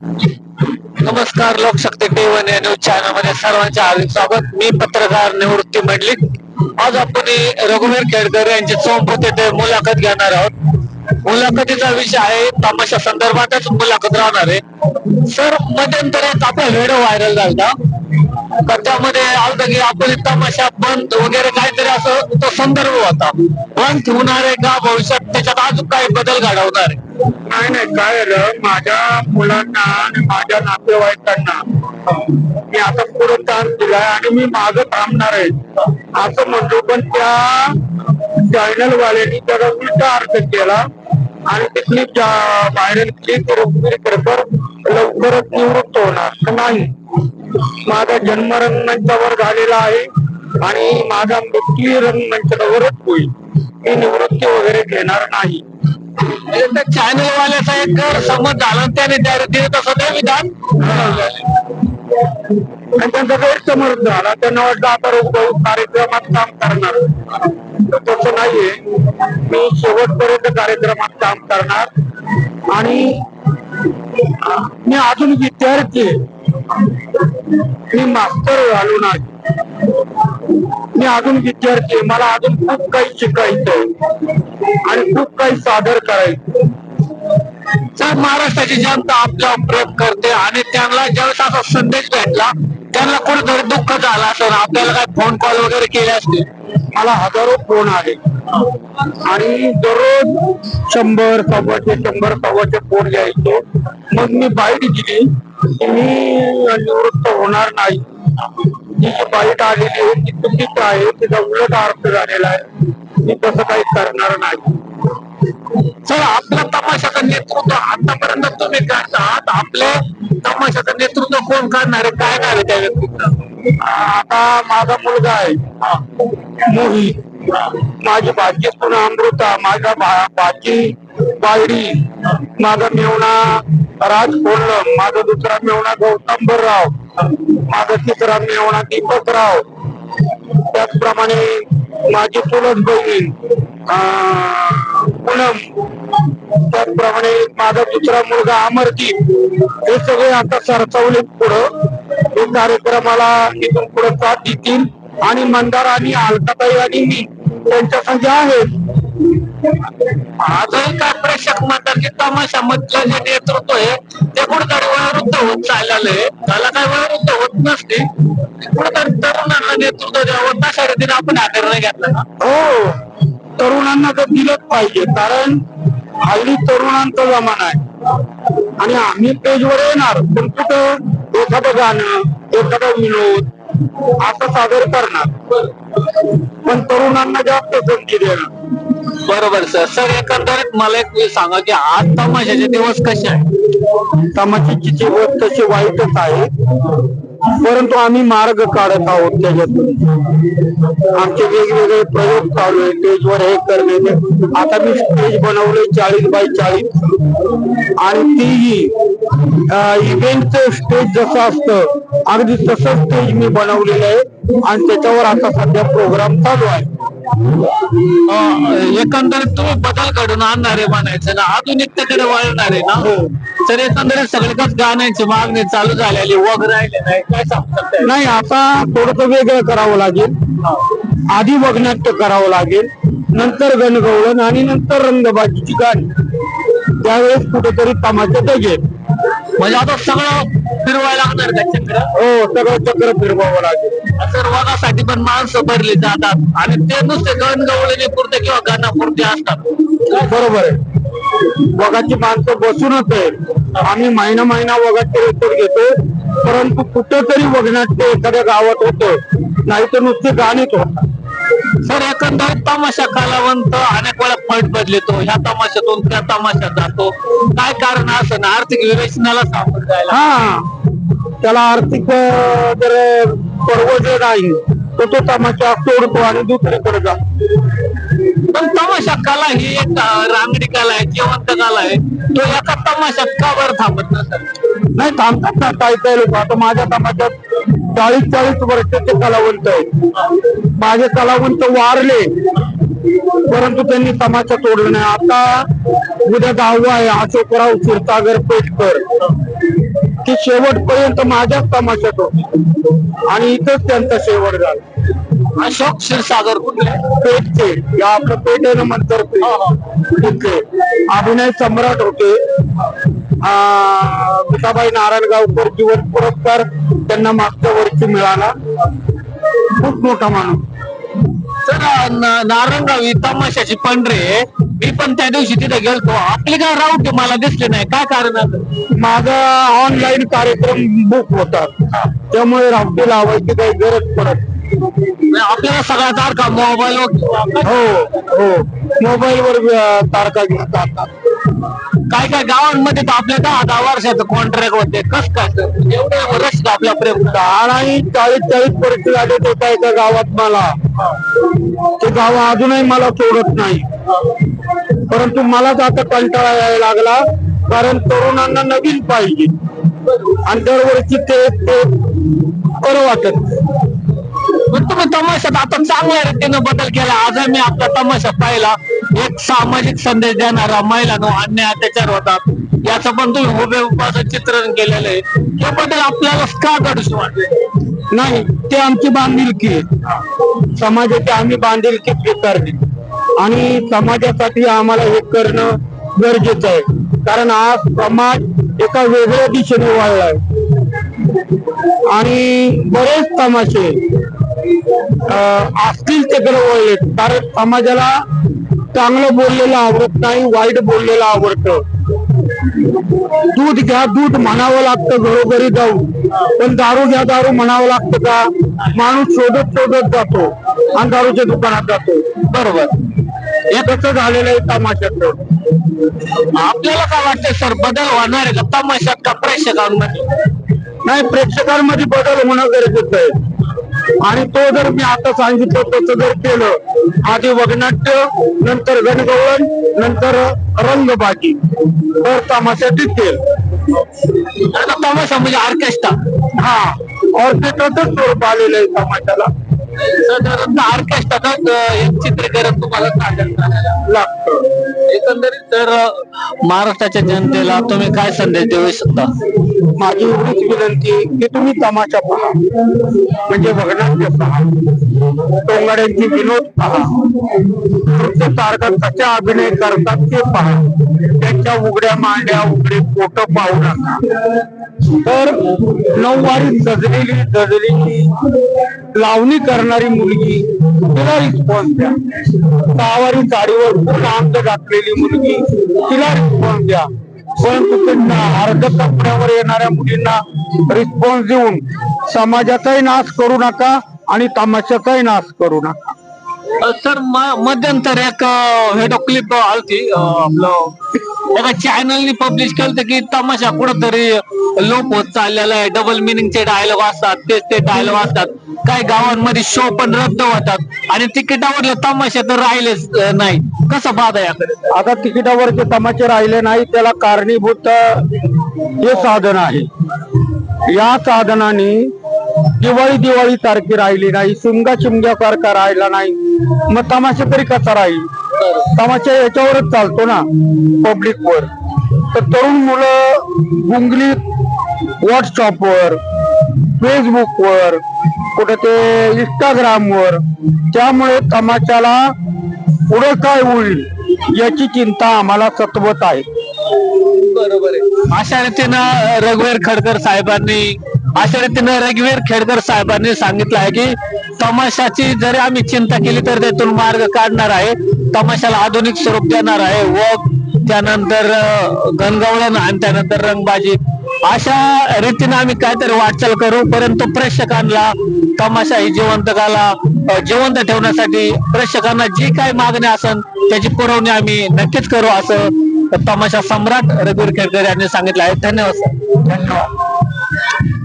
नमस्कार लोकशक्ती टीव्ही या न्यूज चॅनलमध्ये सर्वांचे हार्दिक स्वागत. मी पत्रकार निवृत्ती मंडलिक. आज आपण रघुवीर खेडकर यांची चौंपत येथे मुलाखत घेणार आहोत. मुलाखतीचा विषय आहे तमाशा संदर्भातच मुलाखत राहणार आहे. सर मध्यंतरी आपला व्हिडिओ व्हायरल झाला तर त्यामध्ये आलं की आपण तमाशा बंद वगैरे काहीतरी असं तो संदर्भ होता. बंद होणार आहे का? भविष्यात त्याच्यात अजून काही बदल घडवणार आहे? नाही नाही काय झालं? माझ्या मुलांना आणि माझ्या नातेवाईकांना मी आता पुढे दिलाय आणि मी माग थांबणार आहे. असं म्हणतो पण त्या चॅनल वाल्यांनी त्याला उलटा अर्थ केला आणि तिथली व्हायरलची क्लिप लवकरच निवृत्त होणार. नाही. माझा जन्म रंगमंचावर झालेला आहे आणि माझा मृत्यू रंगमंचावरच होईल. मी निवृत्ती वगैरे घेणार नाही. त्या चॅनल वाल्याचा एक गैरसमज झाला त्याने त्या रीतीने तसं ते विधान आणि त्यांचा गैरसमज झाला. त्यांना वाटलं आता रोग कार्यक्रमात काम करणार. तसं नाहीये. मी शेवटपर्यंत कार्यक्रमात काम करणार. आणि मी अजून विद्यार्थी मी मास्तर झालो नाही. मी अजून विद्यार्थी मला अजून खूप काही शिकायचंय आणि खूप काही सादर करायचं महाराष्ट्राची जनता आपला प्रयोग करते आणि त्यांना ज्यावेळेस असा संदेश भेटला त्यांना कुठेतरी दुःख झाला असं आपल्याला काय फोन कॉल वगैरे केले असतील. मला हजारो फोन आले. आणि दररोज शंभर सव्वाशे शंभर सव्वाशे फोन घ्यायचो मग मी बाईट दिली मी निवृत्त होणार नाही. जी बाईट आलेली आहे ती चुकीचं आहे तिचा उलट अर्थ झालेला आहे. मी तसं काही करणार नाही. सर आपल्या तमाशाचं नेतृत्व आतापर्यंत तुम्ही करता. आहात आपल्या तमाशाचं नेतृत्व कोण करणार आहे? काय काय आहे त्या व्यक्तीचं? आता माझा मुलगा आहे. मोहित. माझी भाजी पुन्हा अमृता माझा भाजी बायडी माझा मेवणा राज कोल्लम माझा दुसरा मेवणा गौतंबरराव माझा तिसरा मेवणा दीपकराव त्याचप्रमाणे माझी चुलत बहीण पूनम. त्याचप्रमाणे माझा दुसरा मुलगा अमरदीप हे सगळे आता सरसावले पुढं. हे कार्यक्रमाला इथून पुढे साथ देतील. आणि मंदार आणि अलकाताई आणि मी त्यांच्या संख्या आहेत. आजही काय प्रेक्षक म्हणतात की तमाशा मधलं जे नेतृत्व आहे ते कुठेतरी होत चाललेलं आहे. त्याला काय वयोवृद्ध होत नसते. कुठेतरी तरुणांना नेतृत्व द्यावं. रीतीने आपण हा निर्णय घेतला ना. हो. तरुणांना तर दिलंच पाहिजे. कारण हल्ली तरुणांचा जमाना आहे. आणि आम्ही पेजवर येणार. पण कुठं? एखादं गाणं एखादा विनोद असं सादर करणार. पण तरुणांना जास्त संधी देणार. बरोबर सर. सर एकंदरीत मला एक सांगा की आज तमाशाचे दिवस कसे आहे तमाशाची जीवन तशी वाईटच आहे. परंतु आम्ही मार्ग काढत आहोत त्याच्यातून. आमचे वेगवेगळे प्रयोग चालू आहे स्टेजवर हे करण्याचे आता मी स्टेज बनवले चाळीस बाय चाळीस. आणि तीही इव्हेंटचं स्टेज जसं असतं अगदी तसं स्टेज मी बनवलेलं आहे. आणि त्याच्यावर आता सध्या प्रोग्राम चालू आहे. एकंदरीत तुम्ही बदल घडून आणणारे म्हणायचं ना. आधुनिकतेकडे वळणार आहे ना तर एकंदरीत सगळीकडे गाण्याची मागणी चालू झालेली वग राहिले नाही. काय सांगू शकता नाही आता थोडस वेगळं करावं लागेल. आधी वगनाट्य करावं लागेल. नंतर गणगवळण आणि नंतर रंगबाजीची गाणी. त्यावेळेस कुठेतरी तमाशा दगेल म्हणजे आता सगळं फिरवायला लागणार का चक्र? हो सगळं चक्र फिरवावं लागेल. तर वगासाठी पण माणसं भरली जातात. आणि ते नुसते गण गवळणी पुरते किंवा गाण्यापुरते असतात. बरोबर आहे. वगाची माणसं बसूनच आहे आम्ही महिना महिना वगाचे रेकॉर्ड घेतो परंतु कुठेतरी वगनाट्य एखाद्या गावात होतं. नाही तर नुसते गाणीच होतात सर एकंदरीत तमाशा कलावंत अनेक वेळा फट बदलतो. ह्या तमाशातून त्या तमाशात जातो. काय कारण असं ना आर्थिक विवेचनाला सामोरं जायला हा. त्याला आर्थिक अं, जर परवडलं नाही तर तो तमाशा सोडतो आणि दुसरीकडे जातो. पण तमाशा कला ही एक रांगडी कला आहे जिवंत कला आहे. तो एका तमाशात का बरं थांबत नसेल? नाही थांबतात ना काही काही लोक. आता माझ्या तमाशात चाळीस चाळीस वर्षाचे कलावंत आहेत. माझे कलावंत वारले परंतु त्यांनी तमाशा तोडला नाही. आता उद्या दहावा आहे अशोकराव क्षीरसागर पेटकर. की शेवटपर्यंत माझ्याच तमाशात होते. आणि इथंच त्यांचा शेवट झाला. अशोक क्षीरसागर पेठचे. या आपलं पेठ आहे ना मंतर तिथे अभिनय सम्राट होते. आ, गीताबाई नारायणगावकर जीवन पुरस्कार त्यांना मागच्या वर्षी मिळाला. खूप मोठा माणूस. तर न- नारंगावी तमाशाची पंढरे मी पण त्या दिवशी तिथे गेलतो. आपले काय राऊट मला दिसले नाही. काय कारण? माझा ऑनलाईन कार्यक्रम बुक होता त्यामुळे रावटी लावायची काही गरज पडत आपल्याला सगळ्या तारखा मोबाईल हो हो. मोबाईल वर अं, तारखा घेता येतात. काय काय गावांमध्ये तर आपल्या दहा दहा वर्षाचं कॉन्ट्रॅक्ट होते. कस काय? एवढे वर्ष आपल्या प्रेम दहा नाही चाळीस चाळीस वर्ष झाले होता एका गावात मला. ते गाव अजूनही मला सोडत नाही. परंतु मलाच आता कंटाळा यायला लागला कारण तरुणांना नवीन पाहिजे. आणि दरवर्षी ते ते बरं वाटत पण तुम्ही तमाशात आता चांगल्या रीतीने बदल केला. आज मी आपला तमाशा पाहिला. एक सामाजिक संदेश देणारा महिलांना अन्याय अत्याचार होतात. याचं पण तुम्ही हुबेहुबाचं चित्रण केलेलं आहे. त्याबद्दल आपल्याला का घडूशी वाटले नाही ते आमची बांधिलकी आहे. समाजाची आम्ही बांधिलकी स्वीकारली. आणि समाजासाठी आम्हाला हे करणं गरजेचं आहे. कारण आज समाज एका वेगळ्या दिशेने वाढलाय. आणि बरेच तमाशे अं, असतील तिकडे वळलेत कारण समाजाला चांगलं बोललेलं आवडत नाही वाईट बोललेलं आवडतं. दूध घ्या दूध म्हणावं लागतं घरोघरी जाऊ पण दारू घ्या दारू म्हणावं लागतं का? माणूस शोधत शोधत जातो आणि दारूच्या दुकानात जातो. बरोबर. हे कसं झालेलं आहे तमाशाचं आपल्याला काय वाटतं सर बदल होणार आहे का? तमाशात का प्रेक्षकांमध्ये? नाही प्रेक्षकांमध्ये बदल होणं गरजेचं आहे. आणि तो जर मी आता सांगितलं तसं जर केलं आधी वगनाट्य नंतर गणगवळण नंतर रंगबाजी. तर तमाशा टिकेल. तमाशा म्हणजे ऑर्केस्ट्रा. हा ऑर्केस्ट्राचं स्वरूप आलेलं आहे तमाशाला. साधारणतः ऑर्केस्ट्राच एक चित्रीकरण तुम्हाला सादर करायला लागतं. एकंदरीत तर महाराष्ट्राच्या जनतेला तुम्ही काय संदेश देऊ शकता? माझी एवढीच विनंती की तुम्ही तमाशा पहा. म्हणजे बघण्याचे पहा. टोंगाड्यांची विनोद पहा. नृत्य तारका कशा अभिनय करतात ते पहा. त्यांच्या उघड्या मांड्या उघडे पोट पाहू नका. तर नऊवारी सजलेली सजलेली लावणी करणारी मुलगी तिला रिस्पॉन्स द्या. सहावारी साडीवर पूर्ण अंग घातलेली मुलगी तिला रिस्पॉन्स द्या. परंतु त्यांना अर्ध कपड्यावर येणाऱ्या मुलींना रिस्पॉन्स देऊन समाजाचाही नाश करू नका आणि तमाशाचाही नाश करू नका. सर मध्यंतर एक व्हिडिओ क्लिप आलती आपलं एका चॅनलनी पब्लिश केलं की तमाशा कुठंतरी लोप होत चाललेला आहे. डबल मिनिंगचे डायलॉग असतात तेच ते डायलॉग असतात. काही गावांमध्ये शो पण रद्द होतात. आणि तिकिटावरले तमाशे तर राहिलेच नाही कसं बाधा याकडे? आता तिकिटावरचे तमाशे राहिले नाही त्याला कारणीभूत हे साधन आहे. या साधनाने दिवाळी दिवाळी सारखी राहिली नाही. शिमगा शिमग्या सारखा राहिला नाही. मग तमाशा तरी कसा राहील? तमाशा याच्यावरच चालतो ना पब्लिक वर. तर तरुण मुलं गुंगलीत व्हॉट्सअपवर फेसबुकवर कुठे ते इंस्टाग्राम वर. त्यामुळे तमाशाला पुढे काय होईल याची चिंता आम्हाला सतवत आहे. बरोबर आहे. अशा रीतीनं रघुवीर खडकर साहेबांनी अशा रीतीनं रघुवीर खेडकर साहेबांनी सांगितलं आहे की तमाशाची जरी आम्ही चिंता केली तर त्यातून मार्ग काढणार आहे. तमाशाला आधुनिक स्वरूप देणार आहे. व त्यानंतर गणगवळण आणि त्यानंतर रंगबाजी. अशा रीतीने आम्ही काहीतरी वाटचाल करू परंतु प्रेक्षकांना तमाशा ही जिवंत कला जिवंत ठेवण्यासाठी प्रेक्षकांना जी काही मागणी असेल त्याची पुरवणी आम्ही नक्कीच करू असं तमाशा सम्राट रघुवीर केळकर यांनी सांगितलं आहे. धन्यवाद सर. धन्यवाद.